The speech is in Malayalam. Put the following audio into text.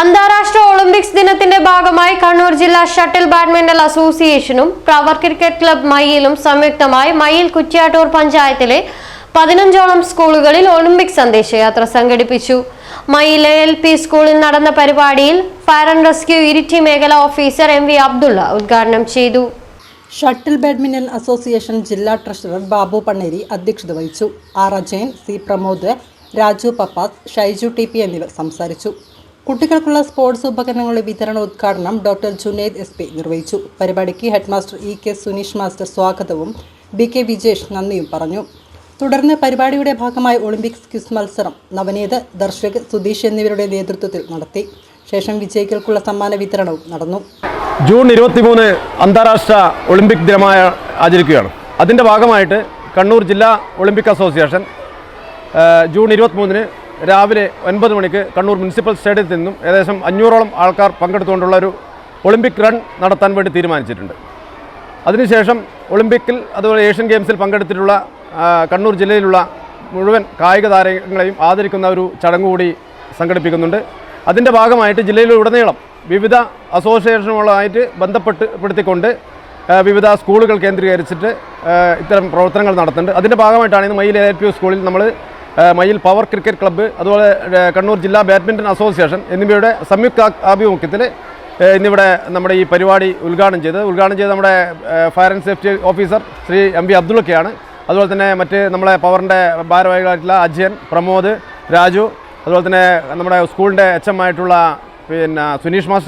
അന്താരാഷ്ട്ര ഒളിമ്പിക്സ് ദിനത്തിന്റെ ഭാഗമായി കണ്ണൂർ ജില്ലാ ഷട്ടിൽ ബാഡ്മിന്റൺ അസോസിയേഷനും പ്രവർ ക്രിക്കറ്റ് ക്ലബ് മയ്യിലും സംയുക്തമായി മയ്യിൽ കുറ്റ്യാട്ടൂർ പഞ്ചായത്തിലെ പതിനഞ്ചോളം സ്കൂളുകളിൽ ഒളിമ്പിക് സന്ദേശയാത്ര സംഘടിപ്പിച്ചു. മയിലെ എൽ പി സ്കൂളിൽ നടന്ന പരിപാടിയിൽ ഫയർ ആൻഡ് റെസ്ക്യൂ ഇരിറ്റി മേഖല ഓഫീസർ എം വി അബ്ദുള്ള ഉദ്ഘാടനം ചെയ്തു. ഷട്ടിൽ ബാഡ്മിന്റൺ അസോസിയേഷൻ ജില്ലാ ട്രഷറർ ബാബു പണ്ണേരി അധ്യക്ഷത വഹിച്ചു. R Ajayan C Pramod Raju Pappas Shaiju T P എന്നിവർ സംസാരിച്ചു. കുട്ടികൾക്കുള്ള സ്പോർട്സ് ഉപകരണങ്ങളുടെ വിതരണ ഉദ്ഘാടനം ഡോക്ടർ ജുനൈദ് എസ് പി നിർവഹിച്ചു. പരിപാടിക്ക് headmaster E K Suneesh master സ്വാഗതവും ബി കെ വിജേഷ് നന്ദിയും പറഞ്ഞു. തുടർന്ന് പരിപാടിയുടെ ഭാഗമായി ഒളിമ്പിക്സ് ക്വിസ് മത്സരം നവനീത് ദർശക് സുധീഷ് എന്നിവരുടെ നേതൃത്വത്തിൽ നടത്തി. ശേഷം വിജയികൾക്കുള്ള സമ്മാന വിതരണവും നടന്നു. ജൂൺ ഇരുപത്തിമൂന്ന് അന്താരാഷ്ട്ര ഒളിമ്പിക് ദിനമായ ആചരിക്കുകയാണ്. അതിന്റെ ഭാഗമായിട്ട് കണ്ണൂർ ജില്ലാ ഒളിമ്പിക് അസോസിയേഷൻ ജൂൺ ഇരുപത്തിമൂന്നിന് രാവിലെ ഒൻപത് മണിക്ക് കണ്ണൂർ മുനിസിപ്പൽ സ്റ്റേഡിയത്തിൽ നിന്നും ഏകദേശം അഞ്ഞൂറോളം ആൾക്കാർ പങ്കെടുത്തുകൊണ്ടുള്ള ഒരു ഒളിമ്പിക് റൺ നടത്താൻ വേണ്ടി തീരുമാനിച്ചിട്ടുണ്ട്. അതിനുശേഷം ഒളിമ്പിക്കിൽ അതുപോലെ ഏഷ്യൻ ഗെയിംസിൽ പങ്കെടുത്തിട്ടുള്ള കണ്ണൂർ ജില്ലയിലുള്ള മുഴുവൻ കായിക താരങ്ങളെയും ആദരിക്കുന്ന ഒരു ചടങ്ങ് കൂടി സംഘടിപ്പിക്കുന്നുണ്ട്. അതിന്റെ ഭാഗമായിട്ട് ജില്ലയിലുടനീളം വിവിധ അസോസിയേഷനുകളുമായിട്ട് ബന്ധപ്പെട്ട് പെടുത്തിക്കൊണ്ട് വിവിധ സ്കൂളുകൾ കേന്ദ്രീകരിച്ചിട്ട് ഇത്തരം പ്രവർത്തനങ്ങൾ നടത്തുന്നുണ്ട്. അതിന്റെ ഭാഗമായിട്ടാണ് ഇന്ന് മയിൽ എൽ പി സ്കൂളിൽ നമ്മൾ മയിൽ പവർ ക്രിക്കറ്റ് ക്ലബ്ബ് അതുപോലെ കണ്ണൂർ ജില്ലാ ബാഡ്മിന്റൺ അസോസിയേഷൻ എന്നിവയുടെ സംയുക്ത ആഭിമുഖ്യത്തിൽ ഇന്നിവിടെ നമ്മുടെ ഈ പരിപാടി ഉദ്ഘാടനം ചെയ്തത്. ഉദ്ഘാടനം ചെയ്ത് നമ്മുടെ fire and safety officer Shri M V അബ്ദുള്ളൊക്കെയാണ്. അതുപോലെ തന്നെ മറ്റ് നമ്മളെ പവറിന്റെ ഭാരവാഹികളായിട്ടുള്ള അജയൻ പ്രമോദ് രാജു അതുപോലെ തന്നെ നമ്മുടെ സ്കൂളിന്റെ എച്ച് എം ആയിട്ടുള്ള പിന്നെ സുനീഷ് മാസ്റ്റർ